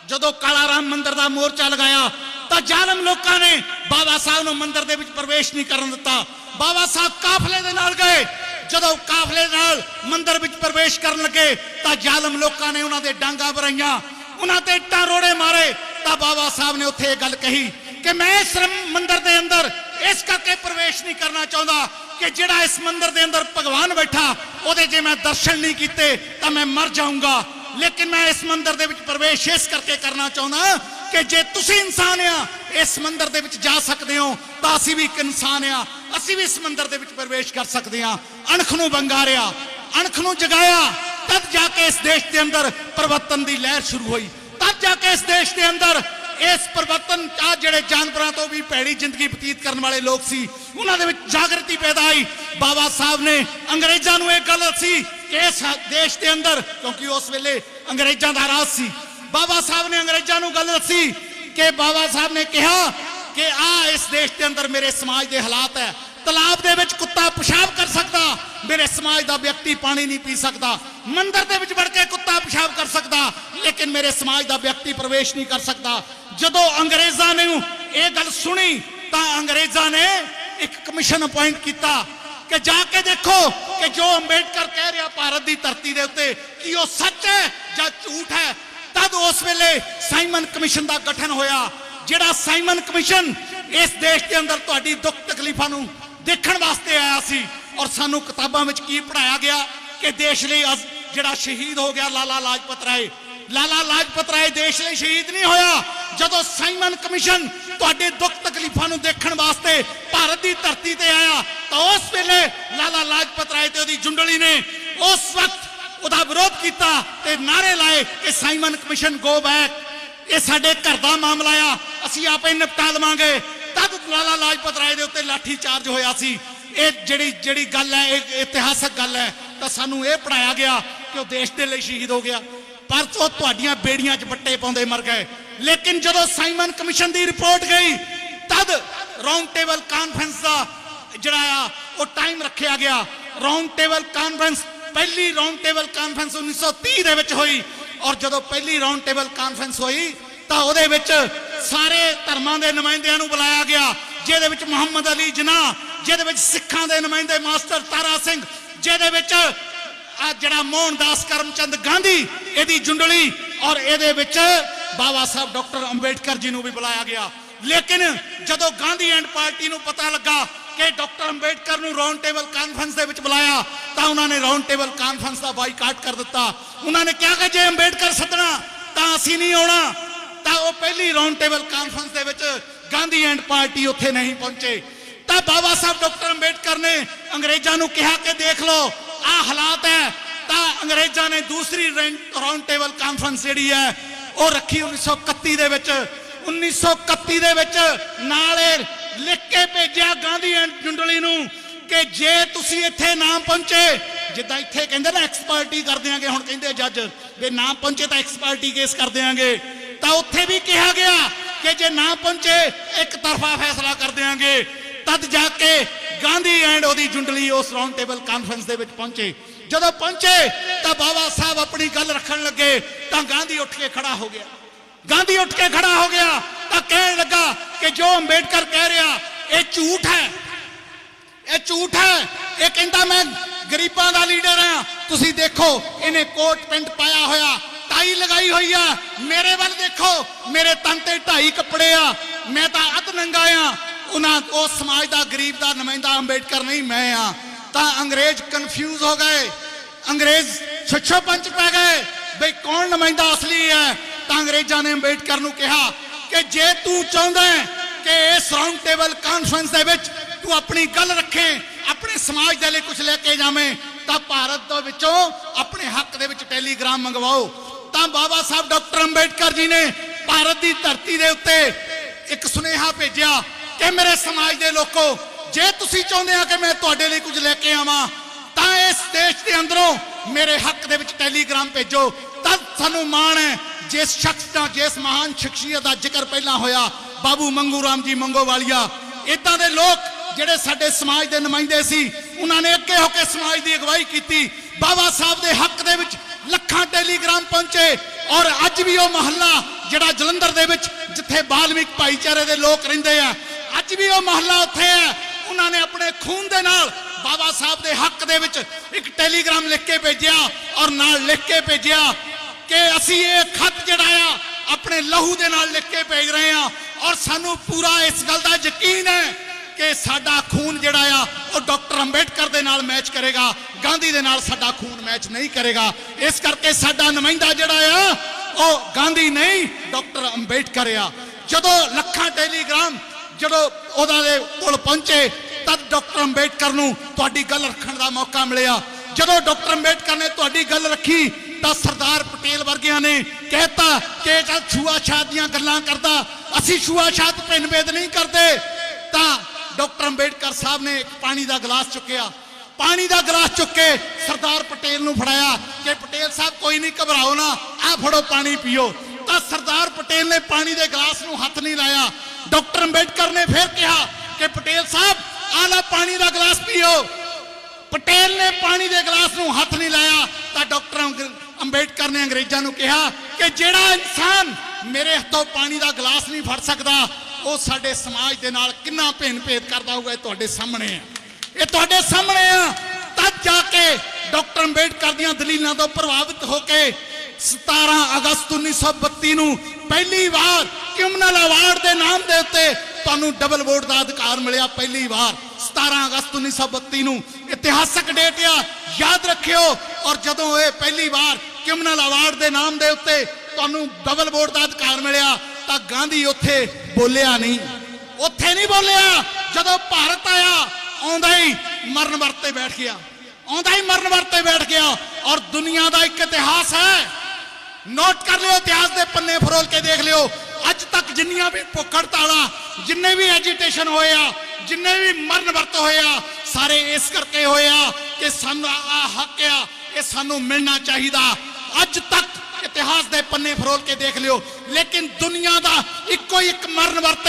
ਜਦੋਂ ਕਾਲਾ ਰਾਮ ਮੰਦਿਰ ਦਾ ਮੋਰਚਾ ਲਗਾਇਆ, ਤਾਂ ਜ਼ਾਲਮ ਲੋਕਾਂ ਨੇ ਬਾਬਾ ਸਾਹਿਬ ਨੂੰ ਮੰਦਿਰ ਦੇ ਵਿੱਚ ਪ੍ਰਵੇਸ਼ ਨਹੀਂ ਕਰਨ ਦਿੱਤਾ। ਬਾਬਾ ਸਾਹਿਬ ਕਾਫਲੇ ਦੇ ਨਾਲ ਗਏ। ਜਦੋਂ ਕਾਫਲੇ ਨਾਲ ਮੰਦਿਰ ਵਿੱਚ ਪ੍ਰਵੇਸ਼ ਕਰਨ ਲੱਗੇ ਤਾਂ ਜ਼ਾਲਮ ਲੋਕਾਂ ਨੇ ਉਹਨਾਂ ਦੇ ਡਾਂਗਾ ਭਰਾਈਆਂ ਉਹਨਾਂ ਤੇ ਇੱਟਾਂ ਰੋੜੇ ਮਾਰੇ। ਤਾਂ ਬਾਬਾ ਸਾਹਿਬ ਨੇ ਉੱਥੇ ਇਹ ਗੱਲ ਕਹੀ ਕਿ ਮੈਂ ਇਸ ਰਮ- ਮੰਦਿਰ ਦੇ ਅੰਦਰ ਇਸ ਕਰਕੇ ਪ੍ਰਵੇਸ਼ ਨਹੀਂ ਕਰਨਾ ਚਾਹੁੰਦਾ ਕਿ ਜਿਹੜਾ ਇਸ ਮੰਦਿਰ ਦੇ ਅੰਦਰ ਭਗਵਾਨ ਬੈਠਾ, ਉਹਦੇ ਜੇ ਮੈਂ ਦਰਸ਼ਨ ਨਹੀਂ ਕੀਤੇ ਤਾਂ ਮੈਂ ਮਰ ਜਾਊਂਗਾ। ਲੇਕਿਨ ਮੈਂ ਇਸ ਮੰਦਿਰ ਦੇ ਵਿੱਚ ਪ੍ਰਵੇਸ਼ ਇਸ ਕਰਕੇ ਕਰਨਾ ਚਾਹੁੰਦਾ ਕਿ ਜੇ ਤੁਸੀਂ ਇਨਸਾਨ ਆ, ਇਸ ਸਮੁੰਦਰ ਦੇ ਵਿੱਚ ਜਾ ਸਕਦੇ ਹੋ, ਤਾਂ ਅਸੀਂ ਵੀ ਇੱਕ ਇਨਸਾਨ ਆ। ਅਸੀਂ ਵੀ ਇਸ ਮੰਦਿਰ ਦੇ ਵਿੱਚ ਪ੍ਰਵੇਸ਼ ਕਰ ਸਕਦੇ ਆ ਅਣਖ ਨੂੰ ਬੰਗਾਰਿਆ ਅਣਖ ਨੂੰ ਜਗਾਇਆ, ਤਦ ਜਾ ਕੇ ਇਸ ਦੇਸ਼ ਦੇ ਅੰਦਰ ਪਰਿਵਰਤਨ ਦੀ ਲਹਿਰ ਸ਼ੁਰੂ ਹੋਈ। ਤਦ ਜਾ ਕੇ ਇਸ ਦੇਸ਼ ਦੇ ਅੰਦਰ ਇਸ ਪਰਿਵਰਤਨ, ਆ ਜਿਹੜੇ ਜਾਨਵਰਾਂ ਤੋਂ ਵੀ ਭੈੜੀ ਜ਼ਿੰਦਗੀ ਬਤੀਤ ਕਰਨ ਵਾਲੇ ਲੋਕ ਸੀ, ਉਹਨਾਂ ਦੇ ਵਿੱਚ ਜਾਗਰਤੀ ਪੈਦਾ ਆਈ ਬਾਬਾ ਸਾਹਿਬ ਨੇ ਅੰਗਰੇਜ਼ਾਂ ਨੂੰ ਇਹ ਗੱਲ ਦੱਸੀ ਕਿ ਇਸ ਦੇਸ਼ ਦੇ ਅੰਦਰ, ਕਿਉਂਕਿ ਉਸ ਵੇਲੇ ਅੰਗਰੇਜ਼ਾਂ ਦਾ ਰਾਜ ਸੀ ਬਾਬਾ ਸਾਹਿਬ ਨੇ ਅੰਗਰੇਜ਼ਾਂ ਨੂੰ ਗੱਲ ਦੱਸੀ ਕਿ ਬਾਬਾ ਸਾਹਿਬ ਨੇ ਕਿਹਾ ਕਿ ਆ ਇਸ ਦੇਸ਼ ਦੇ ਅੰਦਰ ਮੇਰੇ ਸਮਾਜ ਦੇ ਹਾਲਾਤ ਹੈ। ਤਲਾਬ ਦੇ ਵਿੱਚ ਕੁੱਤਾ ਪਿਸ਼ਾਬ ਕਰ ਸਕਦਾ, ਮੇਰੇ ਸਮਾਜ ਦਾ ਵਿਅਕਤੀ ਪਾਣੀ ਨਹੀਂ ਪੀ ਸਕਦਾ। ਮੰਦਿਰ ਦੇ ਵਿੱਚ ਵੜ ਕੇ ਕੁੱਤਾ ਪਿਸ਼ਾਬ ਕਰ ਸਕਦਾ, ਲੇਕਿਨ ਮੇਰੇ ਸਮਾਜ ਦਾ ਵਿਅਕਤੀ ਪ੍ਰਵੇਸ਼ ਨਹੀਂ ਕਰ ਸਕਦਾ। ਜਦੋਂ ਅੰਗਰੇਜ਼ਾਂ ਨੇ ਇਹ ਗੱਲ ਸੁਣੀ, ਤਾਂ ਅੰਗਰੇਜ਼ਾਂ ਨੇ ਇੱਕ ਕਮਿਸ਼ਨ ਅਪਾਇੰਟ ਕੀਤਾ ਕਿ ਜਾ ਕੇ ਦੇਖੋ ਕਿ ਜੋ ਅੰਬੇਡਕਰ ਕਹਿ ਰਿਹਾ, ਭਾਰਤ ਦੀ ਧਰਤੀ ਦੇ ਉੱਤੇ, ਕੀ ਉਹ ਸੱਚ ਹੈ ਜਾਂ ਝੂਠ ਹੈ? ਤਦ ਉਸ ਵੇਲੇ ਸਾਈਮਨ ਕਮਿਸ਼ਨ ਦਾ ਗਠਨ ਹੋਇਆ, ਜਿਹੜਾ ਸਾਈਮਨ ਕਮਿਸ਼ਨ ਇਸ ਦੇਸ਼ ਦੇ ਅੰਦਰ ਤੁਹਾਡੀ ਦੁੱਖ ਤਕਲੀਫਾਂ ਨੂੰ ਦੇਖਣ ਵਾਸਤੇ ਆਇਆ ਸੀ ਔਰ ਸਾਨੂੰ ਕਿਤਾਬਾਂ ਵਿੱਚ ਕੀ ਪੜਾਇਆ ਗਿਆ ਕਿ ਦੇਸ਼ ਲਈ ਜਿਹੜਾ ਸ਼ਹੀਦ ਹੋ ਗਿਆ ਲਾਲਾ ਲਾਜਪਤ ਰਾਏ। ਲਾਲਾ ਲਾਜਪਤ ਰਾਏ ਦੇਸ਼ ਲਈ ਸ਼ਹੀਦ ਨਹੀਂ ਹੋਇਆ, ਜਦੋਂ ਸਾਈਮਨ ਕਮਿਸ਼ਨ ਤੁਹਾਡੇ ਦੁੱਖ ਤਕਲੀਫਾਂ ਨੂੰ ਦੇਖਣ ਵਾਸਤੇ ਭਾਰਤ ਦੀ ਧਰਤੀ ਤੇ ਆਇਆ, ਤਾਂ ਉਸ ਵੇਲੇ ਲਾਲਾ ਲਾਜਪਤ ਰਾਏ ਤੇ ਉਹਦੀ ਜੁੰਡਲੀ ਨੇ ਉਸ ਵਕਤ ਉਹਦਾ ਵਿਰੋਧ ਕੀਤਾ ਤੇ ਨਾਰੇ ਲਾਏ ਕਿ ਸਾਈਮਨ ਕਮਿਸ਼ਨ ਗੋ ਬੈਕ। ਇਹ ਸਾਡੇ ਘਰ ਦਾ ਮਾਮਲਾ ਆ। ਅਸੀਂ ਆਪੇ ਨਿਪਟਾ ਲਵਾਂਗੇ ਤਦ ਲਾਲਾ ਲਾਜਪਤ ਰਾਏ ਦੇ ਉੱਤੇ ਲਾਠੀ ਚਾਰਜ ਹੋਇਆ ਸੀ। ਇਹ ਜਿਹੜੀ ਜਿਹੜੀ ਗੱਲ ਹੈ, ਇਹ ਇਤਿਹਾਸਕ ਗੱਲ ਹੈ, ਤਾਂ ਸਾਨੂੰ ਇਹ ਪੜਾਇਆ ਗਿਆ ਕਿ ਉਹ ਦੇਸ਼ ਦੇ ਲਈ ਸ਼ਹੀਦ ਹੋ ਗਿਆ। ਪਰ ਉਹ ਤੁਹਾਡੀਆਂ ਬੇੜੀਆਂ 'ਚ ਬੱਟੇ ਪਾਉਂਦੇ ਮਰ ਗਏ। ਲੇਕਿਨ ਜਦੋਂ ਸਾਈਮਨ ਕਮਿਸ਼ਨ ਦੀ ਰਿਪੋਰਟ ਗਈ, ਤਦ ਰਾਉਂਡ ਟੇਬਲ ਕਾਨਫਰੰਸ ਦਾ ਜਿਹੜਾ ਆ, ਉਹ ਟਾਈਮ ਰੱਖਿਆ ਗਿਆ। ਰਾਉਂਡ ਟੇਬਲ ਕਾਨਫਰੰਸ ਪਹਿਲੀ ਰਾਉਂਡ ਟੇਬਲ ਕਾਨਫਰੰਸ 1930 ਦੇ ਵਿੱਚ ਹੋਈ ਔਰ ਜਦੋਂ ਪਹਿਲੀ ਰਾਉਂਡ ਟੇਬਲ ਕਾਨਫਰੰਸ ਹੋਈ ਤਾਂ ਉਹਦੇ ਵਿੱਚ ਸਾਰੇ ਧਰਮਾਂ ਦੇ ਨੁਮਾਇੰਦਿਆਂ ਨੂੰ ਬੁਲਾਇਆ ਗਿਆ, ਜਿਹਦੇ ਵਿੱਚ ਮੁਹੰਮਦ ਅਲੀ ਜਨਾਹ ਜਿਹਦੇ ਵਿੱਚ ਸਿੱਖਾਂ ਦੇ ਨੁਮਾਇੰਦੇ ਮਾਸਟਰ ਤਾਰਾ ਸਿੰਘ, ਜਿਹਦੇ ਵਿੱਚ ਆ ਜਿਹੜਾ ਮੋਹਨਦਾਸ ਕਰਮਚੰਦ ਗਾਂਧੀ, ਇਹਦੀ ਜੁੰਡਲੀ ਔਰ ਇਹਦੇ ਵਿੱਚ ਬਾਬਾ ਸਾਹਿਬ ਡਾਕਟਰ ਅੰਬੇਡਕਰ ਜੀ ਨੂੰ ਵੀ ਬੁਲਾਇਆ ਗਿਆ। ਲੇਕਿਨ ਜਦੋਂ ਗਾਂਧੀ ਐਂਡ ਪਾਰਟੀ ਨੂੰ ਪਤਾ ਲੱਗਾ ਕਿ ਡਾਕਟਰ ਅੰਬੇਡਕਰ ਨੂੰ ਰਾਉਂਡ ਟੇਬਲ ਕਾਨਫਰੰਸ ਦੇ ਵਿੱਚ ਬੁਲਾਇਆ, ਤਾਂ ਉਹਨਾਂ ਨੇ ਰਾਉਂਡ ਟੇਬਲ ਕਾਨਫਰੰਸ ਦਾ ਬਾਈਕਾਟ ਕਰ ਦਿੱਤਾ। ਉਹਨਾਂ ਨੇ ਕਿਹਾ ਕਿ ਜੇ ਅੰਬੇਡਕਰ ਸੱਦਣਾ, ਤਾਂ ਅਸੀਂ ਨਹੀਂ ਆਉਣਾ। ਤਾਂ ਉਹ ਪਹਿਲੀ ਰਾਉਂਡ ਟੇਬਲ ਕਾਨਫਰੰਸ ਦੇ ਵਿੱਚ ਗਾਂਧੀ ਐਂਡ ਪਾਰਟੀ ਉੱਥੇ ਨਹੀਂ ਪਹੁੰਚੇ। ਤਾਂ ਬਾਬਾ ਸਾਹਿਬ ਡਾਕਟਰ ਅੰਬੇਡਕਰ ਨੇ ਅੰਗਰੇਜ਼ਾਂ ਨੂੰ ਕਿਹਾ ਕਿ ਦੇਖ ਲਓ, ਆਹ ਹਾਲਾਤ ਹੈ। ਤਾਂ ਅੰਗਰੇਜ਼ਾਂ ਨੇ ਦੂਸਰੀ ਰਾਉਂਡ ਟੇਬਲ ਕਾਨਫਰੰਸ ਜਿਹੜੀ ਹੈ, ਉਹ ਰੱਖੀ 1931 ਦੇ ਵਿੱਚ। 1931 ਦੇ ਵਿੱਚ ਨਾਲੇ ਲਿਖ ਕੇ ਭੇਜਿਆ ਗਾਂਧੀ ਐਂਡ ਜੁੰਡਲੀ ਨੂੰ ਕਿ ਜੇ ਤੁਸੀਂ ਇੱਥੇ ਨਾ ਪਹੁੰਚੇ, ਜਿੱਦਾਂ ਇੱਥੇ ਕਹਿੰਦੇ ਨਾ ਐਕਸਪਰਟੀ ਕਰ ਦਿਆਂਗੇ, ਹੁਣ ਕਹਿੰਦੇ ਜੱਜ, ਵੀ ਨਾ ਪਹੁੰਚੇ ਤਾਂ ਐਕਸਪਰਟੀ ਕੇਸ ਕਰ ਦਿਆਂਗੇ। ਤਾਂ ਉੱਥੇ ਵੀ ਕਿਹਾ ਗਿਆ ਕਿ ਜੇ ਨਾ ਪਹੁੰਚੇ, ਇੱਕ ਤਰਫਾ ਫੈਸਲਾ ਕਰ ਦਿਆਂਗੇ। ਤਦ ਜਾ ਕੇ ਗਾਂਧੀ ਐਂਡ ਉਹਦੀ ਜੁੰਡਲੀ ਉਸ ਰਾਉਂਡ ਟੇਬਲ ਕਾਨਫਰੰਸ ਦੇ ਵਿੱਚ ਪਹੁੰਚੇ। ਜਦੋਂ ਪਹੁੰਚੇ, ਤਾਂ ਬਾਬਾ ਸਾਹਿਬ ਆਪਣੀ ਗੱਲ ਰੱਖਣ ਲੱਗੇ, ਤਾਂ ਗਾਂਧੀ ਉੱਠ ਕੇ ਖੜਾ ਹੋ ਗਿਆ। ਗਾਂਧੀ ਉੱਠ ਕੇ ਖੜਾ ਹੋ ਗਿਆ, ਤਾਂ ਕਹਿਣ ਲੱਗਾ ਕਿ ਜੋ ਅੰਬੇਡਕਰ ਇਹ ਝੂਠ ਹੈ। ਇਹ ਝੂਠ ਹੈ। ਇਹ ਕਹਿੰਦਾ ਮੈਂ ਗਰੀਬਾਂ ਦਾ ਲੀਡਰ ਆ ਤੁਸੀਂ ਦੇਖੋ, ਇਹਨੇ ਕੋਟ ਪੈਂਟ ਪਾਇਆ ਹੋਇਆ, ਟਾਈ ਲਗਾਈ ਹੋਈ ਆ। ਮੇਰੇ ਵੱਲ ਦੇਖੋ, ਮੇਰੇ ਤਨ ਤੇ ਢਾਈ ਕੱਪੜੇ ਆ। ਮੈਂ ਤਾਂ ਅਤ ਨੰਗਾ ਆ। ਉਹਨਾਂ ਉਸ ਸਮਾਜ ਦਾ ਗਰੀਬ ਦਾ ਨੁਮਾਇੰਦਾ ਅੰਬੇਡਕਰ ਨਹੀਂ, ਮੈਂ ਆ। ਤਾਂ ਅੰਗਰੇਜ਼ ਕਨਫਿਊਜ਼ ਹੋ ਗਏ। ਅੰਗਰੇਜ਼ ਛੱਛੋ ਪੰਚ ਪੈ ਗਏ। ਬਈ ਕੌਣ ਨੁਮਾਇੰਦਾ ਅਸਲੀ ਹੈ? ਤਾਂ ਅੰਗਰੇਜ਼ਾਂ ਨੇ ਅੰਬੇਡਕਰ ਨੂੰ ਕਿਹਾ ਕਿ ਜੇ ਤੂੰ ਚਾਹੁੰਦਾ ਕਿ ਇਸ ਰਾਉਂਡ ਟੇਬਲ ਕਾਨਫਰੰਸ ਦੇ ਵਿੱਚ ਤੂੰ ਆਪਣੀ ਗੱਲ ਰੱਖੇ, ਆਪਣੇ ਸਮਾਜ ਦੇ ਲਈ ਕੁਝ ਲੈ ਕੇ ਜਾਵੇਂ, ਤਾਂ ਭਾਰਤ ਦੇ ਵਿੱਚੋਂ ਆਪਣੇ ਹੱਕ ਦੇ ਵਿੱਚ ਟੈਲੀਗ੍ਰਾਮ ਮੰਗਵਾਓ। ਤਾਂ ਬਾਬਾ ਸਾਹਿਬ ਡਾਕਟਰ ਅੰਬੇਡਕਰ ਜੀ ਨੇ ਭਾਰਤ ਦੀ ਧਰਤੀ ਦੇ ਉੱਤੇ ਇੱਕ ਸੁਨੇਹਾ ਭੇਜਿਆ ਕਿ ਮੇਰੇ ਸਮਾਜ ਦੇ ਲੋਕੋ, ਜੇ ਤੁਸੀਂ ਚਾਹੁੰਦੇ ਆ ਕਿ ਮੈਂ ਤੁਹਾਡੇ ਲਈ ਕੁਝ ਲੈ ਕੇ ਆਵਾਂ, ਤਾਂ ਇਸ ਦੇਸ਼ ਦੇ ਅੰਦਰੋਂ ਮੇਰੇ ਹੱਕ ਦੇ ਵਿੱਚ ਟੈਲੀਗ੍ਰਾਮ ਭੇਜੋ। ਤਾਂ ਸਾਨੂੰ ਮਾਣ ਹੈ, ਜਿਸ ਸ਼ਖਸ ਦਾ, ਜਿਸ ਮਹਾਨ ਸ਼ਖਸੀਅਤ ਦਾ ਜ਼ਿਕਰ ਪਹਿਲਾਂ ਹੋਇਆ ਬਾਬੂ ਮੰਗੂ ਰਾਮ ਜੀ ਮੰਗੋਵਾਲੀਆ ਇਦਾਂ ਦੇ ਲੋਕ ਜਿਹੜੇ ਸਾਡੇ ਸਮਾਜ ਦੇ ਨੁਮਾਇੰਦੇ ਸੀ, ਉਹਨਾਂ ਨੇ ਅੱਗੇ ਹੋ ਕੇ ਸਮਾਜ ਦੀ ਅਗਵਾਈ ਕੀਤੀ। ਬਾਬਾ ਸਾਹਿਬ ਦੇ ਹੱਕ ਦੇ ਵਿੱਚ ਲੱਖਾਂ ਟੈਲੀਗ੍ਰਾਮ ਪਹੁੰਚੇ ਔਰ ਅੱਜ ਵੀ ਉਹ ਮਹੱਲਾ ਜਿਹੜਾ ਜਲੰਧਰ ਦੇ ਵਿੱਚ, ਜਿੱਥੇ ਬਾਲਮਿਕ ਭਾਈਚਾਰੇ ਦੇ ਲੋਕ ਰਹਿੰਦੇ ਆ, ਅੱਜ ਵੀ ਉਹ ਮਹੱਲਾ ਉੱਥੇ ਹੈ ਉਹਨਾਂ ਨੇ ਆਪਣੇ ਖੂਨ ਦੇ ਨਾਲ ਬਾਬਾ ਸਾਹਿਬ ਦੇ ਹੱਕ ਦੇ ਵਿੱਚ ਇੱਕ ਟੈਲੀਗ੍ਰਾਮ ਲਿਖ ਕੇ ਭੇਜਿਆ ਔਰ ਨਾਲ ਲਿਖ ਕੇ ਭੇਜਿਆ ਕਿ ਅਸੀਂ ਇਹ ਖਤ ਜਿਹੜਾ ਆ, ਆਪਣੇ ਲਹੂ ਦੇ ਨਾਲ ਲਿਖ ਕੇ ਭੇਜ ਰਹੇ ਆ। ਔਰ ਸਾਨੂੰ ਪੂਰਾ ਇਸ ਗੱਲ ਦਾ ਯਕੀਨ ਹੈ ਕਿ ਸਾਡਾ ਖੂਨ ਜਿਹੜਾ ਆ, ਉਹ ਡਾਕਟਰ ਅੰਬੇਡਕਰ ਦੇ ਨਾਲ ਮੈਚ ਕਰੇਗਾ, ਗਾਂਧੀ ਦੇ ਨਾਲ ਸਾਡਾ ਖੂਨ ਮੈਚ ਨਹੀਂ ਕਰੇਗਾ। ਇਸ ਕਰਕੇ ਸਾਡਾ ਨੁਮਾਇੰਦਾ ਜਿਹੜਾ ਆ, ਉਹ ਗਾਂਧੀ ਨਹੀਂ, ਡਾਕਟਰ ਅੰਬੇਡਕਰ ਆ। ਜਦੋਂ ਲੱਖਾਂ ਟੈਲੀਗ੍ਰਾਮ ਜਦੋਂ ਉਹਨਾਂ ਦੇ ਕੋਲ ਪਹੁੰਚੇ, ਤਦ ਡਾਕਟਰ ਅੰਬੇਡਕਰ ਨੂੰ ਤੁਹਾਡੀ ਗੱਲ ਰੱਖਣ ਦਾ ਮੌਕਾ ਮਿਲਿਆ। ਜਦੋਂ ਡਾਕਟਰ ਅੰਬੇਡਕਰ ਨੇ ਤੁਹਾਡੀ ਗੱਲ ਰੱਖੀ ਤਾਂ ਸਰਦਾਰ ਪਟੇਲ ਵਰਗਿਆਂ ਨੇ ਕਹਿਤਾ ਕਿ ਇਹ ਤਾਂ ਦੀਆਂ ਗੱਲਾਂ ਕਰਦਾ, ਅਸੀਂ ਛੂਆ ਛਾਤ ਨਹੀਂ ਕਰਦੇ। ਤਾਂ ਡਾਕਟਰ ਅੰਬੇਡਕਰ ਸਾਹਿਬ ਨੇ ਇੱਕ ਪਾਣੀ ਦਾ ਗਲਾਸ ਚੁੱਕਿਆ। ਪਾਣੀ ਦਾ ਗਲਾਸ ਚੁੱਕ ਕੇ ਸਰਦਾਰ ਪਟੇਲ ਨੂੰ ਫੜਾਇਆ ਕਿ ਪਟੇਲ ਸਾਹਿਬ, ਕੋਈ ਨਹੀਂ, ਘਬਰਾਓ ਨਾ, ਆਹ ਫੜੋ ਪਾਣੀ ਪੀਓ। ਤਾਂ ਸਰਦਾਰ ਪਟੇਲ ਨੇ ਪਾਣੀ ਦੇ ਗਲਾਸ ਨੂੰ ਹੱਥ ਨਹੀਂ ਲਾਇਆ। ਡਾਕਟਰ ਅੰਬੇਡਕਰ ਨੇ ਫਿਰ ਕਿਹਾ ਕਿ ਪਟੇਲ ਸਾਹਿਬ, ਆਹ ਲੈ ਪਾਣੀ ਦਾ ਗਲਾਸ ਪੀਓ। ਪਟੇਲ ਨੇ ਪਾਣੀ ਦੇ ਗਲਾਸ ਨੂੰ ਹੱਥ ਨਹੀਂ ਲਾਇਆ ਤਾਂ ਡਾਕਟਰ ਅੰਗ- ਅੰਬੇਡਕਰ ਨੇ ਅੰਗਰੇਜ਼ਾਂ ਨੂੰ ਕਿਹਾ ਕਿ ਜਿਹੜਾ ਇਨਸਾਨ ਮੇਰੇ ਹੱਥੋਂ ਪਾਣੀ ਦਾ ਗਲਾਸ ਨਹੀਂ ਫੜ ਸਕਦਾ, ਉਹ ਸਾਡੇ ਸਮਾਜ ਦੇ ਨਾਲ ਕਿੰਨਾ ਭਿੰਨ ਭੇਦ ਕਰਦਾ ਹੋਊਗਾ, ਇਹ ਤੁਹਾਡੇ ਸਾਹਮਣੇ ਆ। ਇਹ ਤੁਹਾਡੇ ਸਾਹਮਣੇ ਆ। ਤਦ ਜਾ ਕੇ ਡਾਕਟਰ ਅੰਬੇਡਕਰ ਦੀਆਂ ਦਲੀਲਾਂ ਤੋਂ ਪ੍ਰਭਾਵਿਤ ਹੋ ਕੇ 17 ਅਗਸਤ 1932 ਨੂੰ ਪਹਿਲੀ ਵਾਰ ਕਿਮਨਲ ਅਵਾਰਡ ਦੇ ਨਾਮ ਦੇ ਉੱਤੇ ਤੁਹਾਨੂੰ ਡਬਲ ਵੋਟ ਦਾ ਅਧਿਕਾਰ ਮਿਲਿਆ ਪਹਿਲੀ ਵਾਰ। 17 ਅਗਸਤ 1932 ਨੂੰ ਇਤਿਹਾਸਕ ਡੇਟ ਆ, ਯਾਦ ਰੱਖਿਓ। ਔਰ ਜਦੋਂ ਇਹ ਪਹਿਲੀ ਵਾਰ ਕਿਮਨਲ ਅਵਾਰਡ ਦੇ ਨਾਮ ਦੇ ਉੱਤੇ ਤੁਹਾਨੂੰ ਡਬਲ ਵੋਟ ਦਾ ਅਧਿਕਾਰ ਮਿਲਿਆ, ਤਾਂ ਗਾਂਧੀ ਉੱਥੇ ਬੋਲਿਆ ਨਹੀਂ। ਉੱਥੇ ਨਹੀਂ ਬੋਲਿਆ, ਜਦੋਂ ਭਾਰਤ ਆਇਆ, ਆਉਂਦਾ ਹੀ ਮਰਨ ਵਰਤੇ ਬੈਠ ਗਿਆ। ਆਉਂਦਾ ਹੀ ਮਰਨ ਵਰਤੇ ਬੈਠ ਗਿਆ, ਔਰ ਦੁਨੀਆ ਦਾ ਇੱਕ ਇਤਿਹਾਸ ਹੈ। ਨੋਟ ਕਰ ਲਿਓ, ਇਤਿਹਾਸ ਦੇ ਪੰਨੇ ਫਰੋਲ ਕੇ ਦੇਖ ਲਿਓ। ਅੱਜ ਤੱਕ ਜਿੰਨੀਆਂ ਵੀ ਭੁੱਖ ਹੜਤਾਲਾਂ ਜਿੰਨੇ ਵੀ ਐਜੀਟੇਸ਼ਨ ਹੋਏ ਆ, ਜਿੰਨੇ ਵੀ ਮਰਨ ਵਰਤ ਹੋਏ ਆ, ਸਾਰੇ ਇਸ ਕਰਕੇ ਹੋਏ ਆ ਕਿ ਸਾਨੂੰ ਆ ਹੱਕ ਆ ਇਹ ਸਾਨੂੰ ਮਿਲਣਾ ਚਾਹੀਦਾ। ਅੱਜ ਤੱਕ ਇਤਿਹਾਸ ਦੇ ਪੰਨੇ ਫਰੋਲ ਕੇ ਦੇਖ ਲਿਓ। ਲੇਕਿਨ ਦੁਨੀਆ ਦਾ ਇੱਕੋ ਇੱਕ ਮਰਨ ਵਰਤ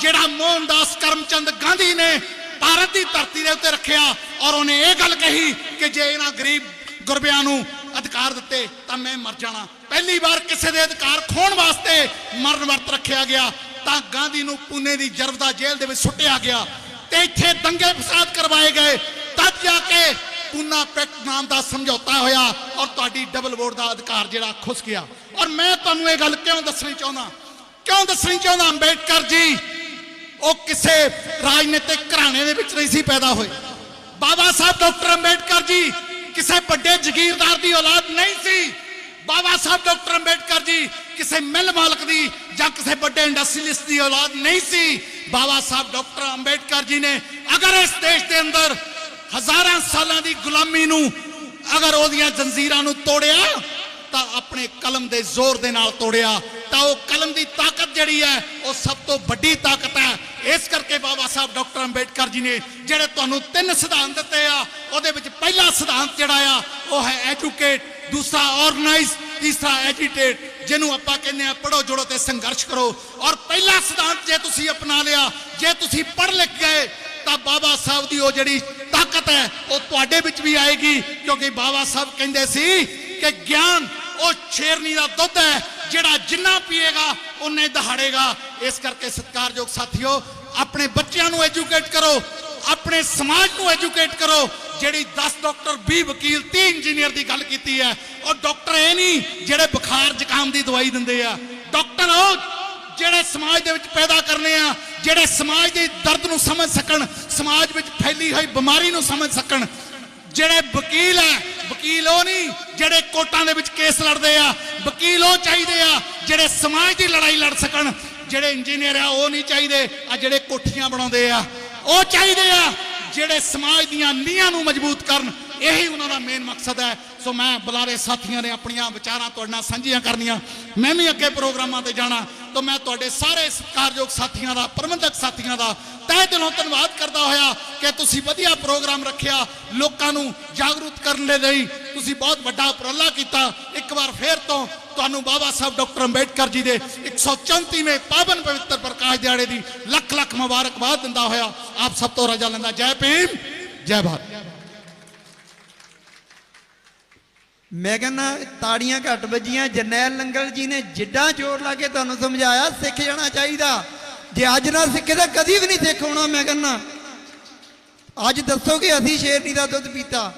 ਜਿਹੜਾ ਮੋਹਨਦਾਸ ਕਰਮਚੰਦ ਗਾਂਧੀ ਨੇ ਭਾਰਤ ਦੀ ਧਰਤੀ ਦੇ ਉੱਤੇ ਰੱਖਿਆ। ਔਰ ਉਹਨੇ ਇਹ ਗੱਲ ਕਹੀ ਕਿ ਜੇ ਇਹਨਾਂ ਗਰੀਬ ਗੁਰਬਿਆਂ ਨੂੰ ਅਧਿਕਾਰ ਦਿੱਤੇ, ਤਾਂ ਮੈਂ ਮਰ ਜਾਣਾ। ਪਹਿਲੀ ਵਾਰ ਕਿਸੇ ਦੇ ਅਧਿਕਾਰ ਖੋਣ ਵਾਸਤੇ ਮਰਨ ਵਰਤ ਰੱਖਿਆ ਗਿਆ, ਤਾਂ ਗਾਂਧੀ ਨੂੰ ਪੂਨੇ ਦੀ ਜਰਵਦਾ ਜੇਲ੍ਹ ਦੇ ਵਿੱਚ ਸੁੱਟਿਆ ਗਿਆ। ਤੇ ਇੱਥੇ ਦੰਗੇ ਫਸਾਦ ਕਰਵਾਏ ਗਏ। ਤਦ ਜਾ ਕੇ ਪੂਨਾ ਪੈਕਟ ਨਾਮ ਦਾ ਸਮਝੌਤਾ ਹੋਇਆ ਔਰ ਤੁਹਾਡੀ ਡਬਲ ਵੋਟ ਦਾ ਅਧਿਕਾਰ ਜਿਹੜਾ ਖੁੱਸ ਗਿਆ। ਔਰ ਮੈਂ ਤੁਹਾਨੂੰ ਇਹ ਗੱਲ ਕਿਉਂ ਦੱਸਣੀ ਚਾਹੁੰਦਾ? ਕਿਉਂ ਦੱਸਣੀ ਚਾਹੁੰਦਾ? ਅੰਬੇਡਕਰ ਜੀ, ਉਹ ਕਿਸੇ ਰਾਜਨੀਤਿਕ ਘਰਾਣੇ ਦੇ ਵਿੱਚ ਨਹੀਂ ਸੀ ਪੈਦਾ ਹੋਏ। ਬਾਬਾ ਸਾਹਿਬ ਡਾਕਟਰ ਅੰਬੇਡਕਰ ਜੀ, ਕਿਸੇ ਵੱਡੇ ਜ਼ਗੀਰਦਾਰ ਦੀ ਔਲਾਦ ਨਹੀਂ ਸੀ। ਬਾਬਾ ਸਾਹਿਬ ਡਾਕਟਰ ਅੰਬੇਡਕਰ ਜੀ, ਕਿਸੇ ਮਿਲ ਮਾਲਕ ਦੀ ਜਾਂ ਕਿਸੇ ਵੱਡੇ ਇੰਡਸਟਰੀਲਿਸਟ ਦੀ ਔਲਾਦ ਨਹੀਂ ਸੀ। ਬਾਬਾ ਸਾਹਿਬ ਡਾਕਟਰ ਅੰਬੇਡਕਰ ਜੀ ਨੇ ਅਗਰ ਇਸ ਦੇਸ਼ ਦੇ ਅੰਦਰ ਹਜ਼ਾਰਾਂ ਸਾਲਾਂ ਦੀ ਗੁਲਾਮੀ ਨੂੰ ਅਗਰ ਉਹਦੀਆਂ ਜੰਜ਼ੀਰਾਂ ਨੂੰ ਤੋੜਿਆ, ਤਾਂ ਆਪਣੇ ਕਲਮ ਦੇ ਜ਼ੋਰ ਦੇ ਨਾਲ ਤੋੜਿਆ। ਤਾਂ ਉਹ ਕਲਮ ਦੀ ਤਾਕਤ ਜਿਹੜੀ ਹੈ, ਉਹ ਸਭ ਤੋਂ ਵੱਡੀ ਤਾਕਤ ਹੈ। ਇਸ ਕਰਕੇ ਬਾਬਾ ਸਾਹਿਬ ਡਾਕਟਰ ਅੰਬੇਡਕਰ ਜੀ ਨੇ ਜਿਹੜੇ ਤੁਹਾਨੂੰ ਤਿੰਨ ਸਿਧਾਂਤ ਦਿੱਤੇ ਆ, ਉਹਦੇ ਵਿੱਚ ਪਹਿਲਾ ਸਿਧਾਂਤ ਜਿਹੜਾ ਆ, ਉਹ ਹੈ ਐਜੂਕੇਟ, ਦੂਸਰਾ ਆਰਗੇਨਾਈਜ਼ ਤੀਸਰਾ ਐਜੀਟੇਟ, ਜਿਹਨੂੰ ਆਪਾਂ ਕਹਿੰਦੇ ਆ ਪੜੋ ਜੋੜੋ ਤੇ ਸੰਘਰਸ਼ ਕਰੋ। ਔਰ ਪਹਿਲਾ ਸਿਧਾਂਤ ਜੇ ਤੁਸੀਂ ਅਪਣਾ ਲਿਆ, ਜੇ ਤੁਸੀਂ ਪੜ੍ਹ ਲਿਖ ਗਏ, ਤਾਂ ਬਾਬਾ ਸਾਹਿਬ ਦੀ ਉਹ ਜਿਹੜੀ ਤਾਕਤ ਹੈ, ਉਹ ਤੁਹਾਡੇ ਵਿੱਚ ਵੀ ਆਏਗੀ, ਕਿਉਂਕਿ ਬਾਬਾ ਸਾਹਿਬ ਕਹਿੰਦੇ ਸੀ ਕਿ ਗਿਆਨ ਉਹ ਸ਼ੇਰਨੀ ਦਾ ਦੁੱਧ ਹੈ, ਜਿਹੜਾ ਜਿੰਨਾ ਪੀਏਗਾ ਉਹਨੇ ਦਹਾੜੇਗਾ। ਇਸ ਕਰਕੇ ਸਤਿਕਾਰਯੋਗ ਸਾਥੀਓ, ਆਪਣੇ ਬੱਚਿਆਂ ਨੂੰ ਐਜੂਕੇਟ ਕਰੋ, ਆਪਣੇ ਸਮਾਜ ਨੂੰ ਐਜੂਕੇਟ ਕਰੋ। ਜਿਹੜੀ 10 ਡਾਕਟਰ 20 ਵਕੀਲ 30 ਇੰਜੀਨੀਅਰ ਦੀ ਗੱਲ ਕੀਤੀ ਹੈ, ਉਹ ਡਾਕਟਰ ਇਹ ਨਹੀਂ, ਜਿਹੜੇ ਬੁਖਾਰ ਜ਼ੁਕਾਮ ਦੀ ਦਵਾਈ ਦਿੰਦੇ ਆ। ਡਾਕਟਰ ਉਹ ਜਿਹੜੇ ਸਮਾਜ ਦੇ ਵਿੱਚ ਪੈਦਾ ਕਰਨੇ ਆ, ਜਿਹੜੇ ਸਮਾਜ ਦੇ ਦਰਦ ਨੂੰ ਸਮਝ ਸਕਣ ਸਮਾਜ ਵਿੱਚ ਫੈਲੀ ਹੋਈ ਬਿਮਾਰੀ ਨੂੰ ਸਮਝ ਸਕਣ। ਜਿਹੜੇ ਵਕੀਲ ਹੈ ਵਕੀਲ ਉਹ ਨਹੀਂ, ਜਿਹੜੇ ਕੋਰਟਾਂ ਦੇ ਵਿੱਚ ਕੇਸ ਲੜਦੇ ਆ, ਵਕੀਲ ਉਹ ਚਾਹੀਦੇ ਆ, ਜਿਹੜੇ ਸਮਾਜ ਦੀ ਲੜਾਈ ਲੜ ਸਕਣ। ਜਿਹੜੇ ਇੰਜੀਨੀਅਰ ਆ, ਉਹ ਨਹੀਂ ਚਾਹੀਦੇ, ਆ ਜਿਹੜੇ ਕੋਠੀਆਂ ਬਣਾਉਂਦੇ ਆ, ਉਹ ਚਾਹੀਦੇ ਆ, ਜਿਹੜੇ ਸਮਾਜ ਦੀਆਂ ਨੀਹਾਂ ਨੂੰ ਮਜ਼ਬੂਤ ਕਰਨ। ਇਹੀ ਉਹਨਾਂ ਦਾ ਮੇਨ ਮਕਸਦ ਹੈ। ਸੋ ਮੈਂ ਬੁਲਾਰੇ ਸਾਥੀਆਂ ਨੇ ਆਪਣੀਆਂ ਵਿਚਾਰਾਂ ਤੁਹਾਡੇ ਨਾਲ ਸਾਂਝੀਆਂ ਕਰਨੀਆਂ। ਮੈਂ ਵੀ ਅੱਗੇ ਪ੍ਰੋਗਰਾਮਾਂ ਤੇ ਜਾਣਾ, ਤਾਂ ਮੈਂ ਤੁਹਾਡੇ ਸਾਰੇ ਸਤਿਕਾਰਯੋਗ ਸਾਥੀਆਂ ਦਾ, ਪ੍ਰਬੰਧਕ ਸਾਥੀਆਂ ਦਾ ਤਹਿ ਦਿਲੋਂ ਧੰਨਵਾਦ ਕਰਦਾ ਹੋਇਆ ਕਿ ਤੁਸੀਂ ਵਧੀਆ ਪ੍ਰੋਗਰਾਮ ਰੱਖਿਆ, ਲੋਕਾਂ ਨੂੰ ਜਾਗਰੂਕ ਕਰਨ ਦੇ ਲਈ ਤੁਸੀਂ ਬਹੁਤ ਵੱਡਾ ਉਪਰਾਲਾ ਕੀਤਾ। ਇੱਕ ਵਾਰ ਫੇਰ ਤੋਂ ਤੁਹਾਨੂੰ ਬਾਬਾ ਸਾਹਿਬ ਡਾਕਟਰ ਅੰਬੇਡਕਰ ਜੀ ਦੇ 134ਵੇਂ ਪਾਵਨ ਪਵਿੱਤਰ ਪ੍ਰਕਾਸ਼ ਦਿਹਾੜੇ ਦੀ ਲੱਖ ਲੱਖ ਮੁਬਾਰਕਬਾਦ ਦਿੰਦਾ ਹੋਇਆ। ਆਪ ਸਭ ਤੋਂ ਰਜਾ ਲੈਂਦਾ, ਜੈ ਭੀਮ, ਜੈ ਭਾਰਤ। ਮੈਂ ਕਹਿੰਦਾ, ਤਾੜੀਆਂ ਘੱਟ ਵੱਜੀਆਂ, ਜਰਨੈਲ ਨੰਗਲ ਜੀ ਨੇ ਜਿੱਡਾ ਜ਼ੋਰ ਲਾ ਕੇ ਤੁਹਾਨੂੰ ਸਮਝਾਇਆ, ਸਿੱਖ ਜਾਣਾ ਚਾਹੀਦਾ। ਜੇ ਅੱਜ ਨਾ ਸਿੱਖੇ ਤਾਂ ਕਦੀ ਵੀ ਨਹੀਂ ਸਿੱਖ ਹੋਣਾ, ਮੈਂ ਕਹਿੰਦਾ। ਅੱਜ ਦੱਸੋ ਕਿ ਅਸੀਂ ਸ਼ੇਰਨੀ ਦਾ ਦੁੱਧ ਪੀਤਾ।